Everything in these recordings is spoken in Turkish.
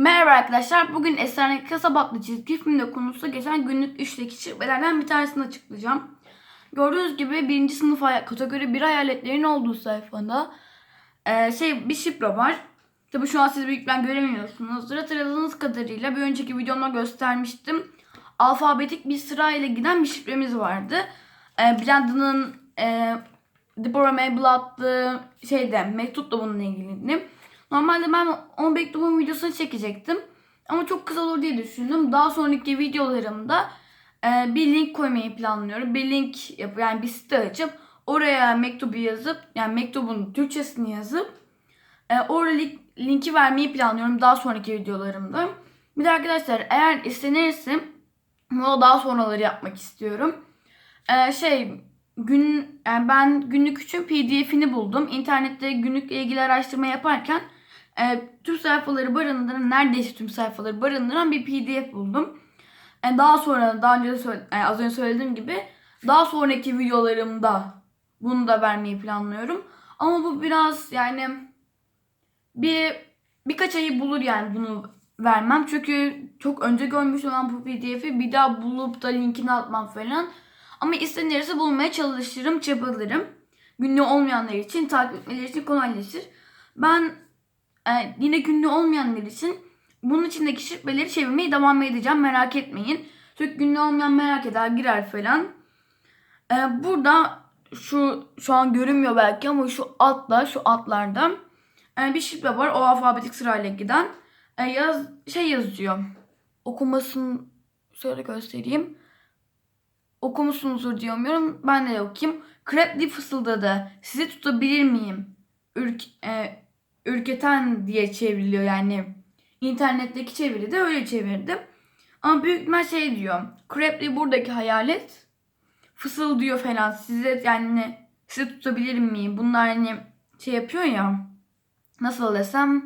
Merhaba arkadaşlar. Bugün Esrarengli Kasabaklı çizgi filmde konusu geçen günlük işteki şifrelerden bir tanesini açıklayacağım. Gördüğünüz gibi birinci sınıf hay- kategori 1 hayaletlerin olduğu sayfada e, şey bir şifre var. Tabi şu an siz büyükten göremiyorsunuzdur. Hatırladığınız kadarıyla bir önceki videomda göstermiştim. Alfabetik bir sırayla giden bir şifremiz vardı. E, Brandon'ın e, Deborah Mabel adlı şeyde mektup da bununla ilgiliydi. Normalde ben o mektubun videosunu çekecektim. Ama çok kısa olur diye düşündüm. Daha sonraki videolarımda e, bir link koymayı planlıyorum. Bir link yap yani bir site açıp oraya mektubu yazıp yani mektubun Türkçesini yazıp e, orada link, linki vermeyi planlıyorum daha sonraki videolarımda. Bir de arkadaşlar eğer istenirse bunu daha sonraları yapmak istiyorum. E, şey gün yani ben günlük için PDF'ini buldum. İnternette günlükle ilgili araştırma yaparken e, tüm sayfaları barındıran neredeyse tüm sayfaları barındıran bir PDF buldum. E, daha sonra daha önce de e, az önce söylediğim gibi daha sonraki videolarımda bunu da vermeyi planlıyorum. Ama bu biraz yani bir birkaç ayı bulur yani bunu vermem. Çünkü çok önce görmüş olan bu PDF'i bir daha bulup da linkini atmam falan. Ama istenirse bulmaya çalışırım, çabalarım. Günlüğü olmayanlar için, takip etmeleri için kolaylaşır. Ben e, yine günlüğü olmayanlar için bunun içindeki şifreleri çevirmeye devam edeceğim. Merak etmeyin. Çünkü günlüğü olmayan merak eder, girer falan. E, burada şu şu an görünmüyor belki ama şu altta, şu altlarda e, bir şifre var. O alfabetik sırayla giden. E, yaz şey yazıyor. Okumasını şöyle göstereyim okumuşsunuzdur diyemiyorum. Ben de okuyayım. Krepli fısıldadı. Sizi tutabilir miyim? Ürk, e, ürketen diye çevriliyor yani. İnternetteki çeviri de öyle çevirdim. Ama büyük ihtimal şey diyor. Krepli buradaki hayalet fısıldıyor falan. Size yani sizi tutabilir miyim? Bunlar hani şey yapıyor ya. Nasıl desem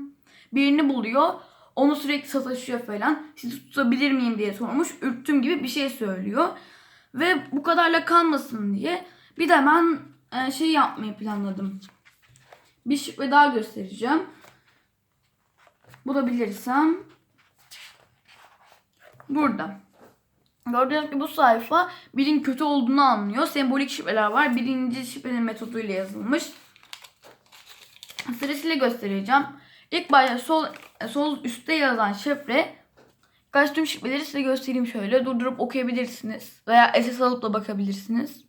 birini buluyor. Onu sürekli sataşıyor falan. Sizi tutabilir miyim diye sormuş. Ürktüm gibi bir şey söylüyor. Ve bu kadarla kalmasın diye bir de ben e, şey yapmayı planladım. Bir şifre daha göstereceğim. Bulabilirsem. Burada. Gördüğünüz gibi bu sayfa birin kötü olduğunu anlıyor. Sembolik şifreler var. Birinci şifrenin metoduyla yazılmış. Sırasıyla göstereceğim. İlk başta sol, sol üstte yazan şifre Birkaç tüm şifreleri size göstereyim şöyle. Durdurup okuyabilirsiniz. Veya SS alıp da bakabilirsiniz.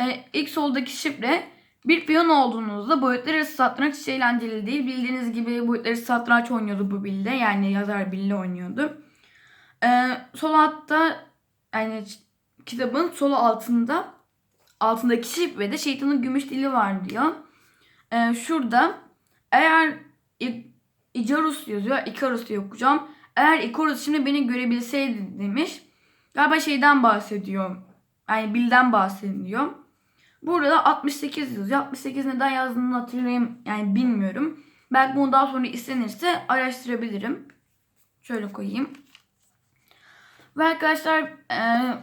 Ee, ilk soldaki şifre bir piyon olduğunuzda boyutlar arası satranç hiç eğlenceli değil. Bildiğiniz gibi boyutlar arası satranç oynuyordu bu bilde. Yani yazar bilde oynuyordu. Ee, sol altta yani kitabın sol altında altındaki şifrede şeytanın gümüş dili var diyor. Ee, şurada eğer Icarus yazıyor. Icarus diye okuyacağım. Eğer Icarus şimdi beni görebilseydi demiş. Galiba şeyden bahsediyor. Yani Bill'den bahsediyor. Burada da 68 yazıyor. 68 neden yazdığını hatırlayayım. Yani bilmiyorum. Belki bunu daha sonra istenirse araştırabilirim. Şöyle koyayım. Ve arkadaşlar eee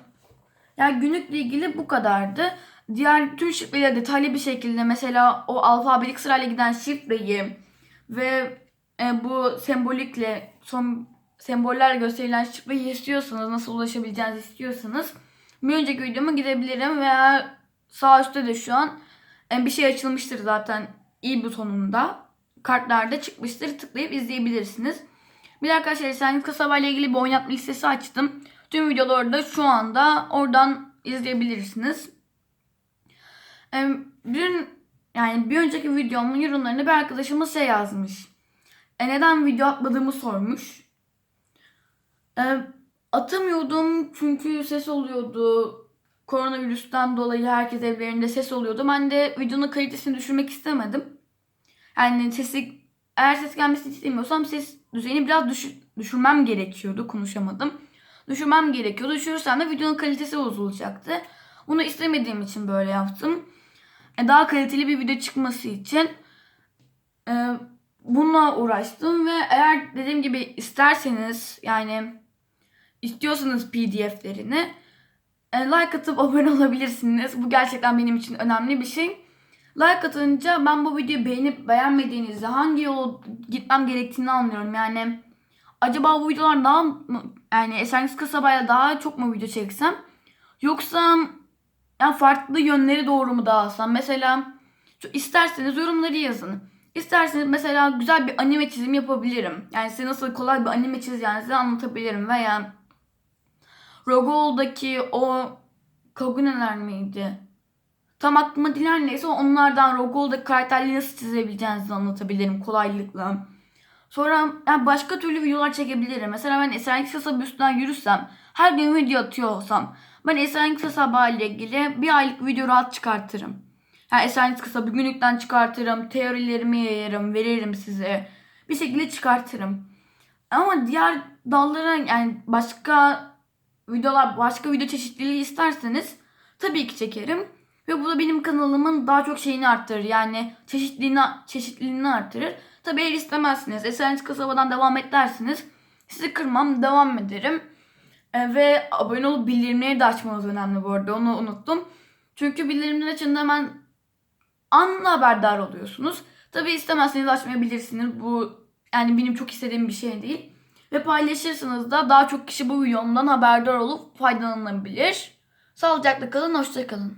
yani günlükle ilgili bu kadardı. Diğer tüm şifreleri detaylı bir şekilde mesela o alfabetik sırayla giden şifreyi ve e, bu sembolikle son sembollerle gösterilen şifreyi istiyorsanız nasıl ulaşabileceğinizi istiyorsanız bir önceki videoma gidebilirim veya sağ üstte de şu an e, bir şey açılmıştır zaten i butonunda kartlarda çıkmıştır tıklayıp izleyebilirsiniz. Bir de arkadaşlar Esenlik Kasaba ile ilgili bir oynatma listesi açtım. Tüm videoları da şu anda oradan izleyebilirsiniz. E, dün yani bir önceki videomun yorumlarında bir arkadaşımız şey yazmış. E, neden video atmadığımı sormuş. E, atamıyordum çünkü ses oluyordu. Koronavirüsten dolayı herkes evlerinde ses oluyordu. Ben de videonun kalitesini düşürmek istemedim. Yani sesi eğer ses gelmesini istemiyorsam ses düzeyini biraz düşür, düşürmem gerekiyordu. Konuşamadım. Düşürmem gerekiyordu. Düşürürsem de videonun kalitesi bozulacaktı. Bunu istemediğim için böyle yaptım. E, daha kaliteli bir video çıkması için e, bununla uğraştım ve eğer dediğim gibi isterseniz yani istiyorsanız pdf'lerini like atıp abone olabilirsiniz. Bu gerçekten benim için önemli bir şey. Like atınca ben bu videoyu beğenip beğenmediğinizde hangi yol gitmem gerektiğini anlıyorum. Yani acaba bu videolar daha mı, yani Esensiz Kasaba'ya daha çok mu video çeksem? Yoksa yani farklı yönleri doğru mu dağılsam? Mesela isterseniz yorumları yazın. İsterseniz mesela güzel bir anime çizim yapabilirim. Yani size nasıl kolay bir anime çizeceğinizi anlatabilirim. Veya Rogol'daki o Kagune'ler miydi? Tam aklıma diler neyse onlardan Rogol'daki karakterleri nasıl çizebileceğinizi anlatabilirim kolaylıkla. Sonra yani başka türlü videolar çekebilirim. Mesela ben Esenlik Kasaba üstünden yürüsem, her gün video atıyor olsam, ben Esenlik Kasaba ile ilgili bir aylık video rahat çıkartırım. Yani Esenlik Kasaba günlükten çıkartırım, teorilerimi yayarım, veririm size. Bir şekilde çıkartırım. Ama diğer dallara yani başka videolar, başka video çeşitliliği isterseniz tabii ki çekerim. Ve bu da benim kanalımın daha çok şeyini arttırır. Yani çeşitliliğini, çeşitliliğini arttırır. Tabii eğer istemezsiniz. Esenlik Kasaba'dan devam et dersiniz. Sizi kırmam, devam ederim. E, ve abone olup bildirimleri de açmanız önemli bu arada. Onu unuttum. Çünkü bildirimleri açınca hemen anla haberdar oluyorsunuz. Tabii istemezseniz açmayabilirsiniz. Bu yani benim çok istediğim bir şey değil. Ve paylaşırsanız da daha çok kişi bu videomdan haberdar olup faydalanabilir. Sağlıcakla kalın, hoşça kalın.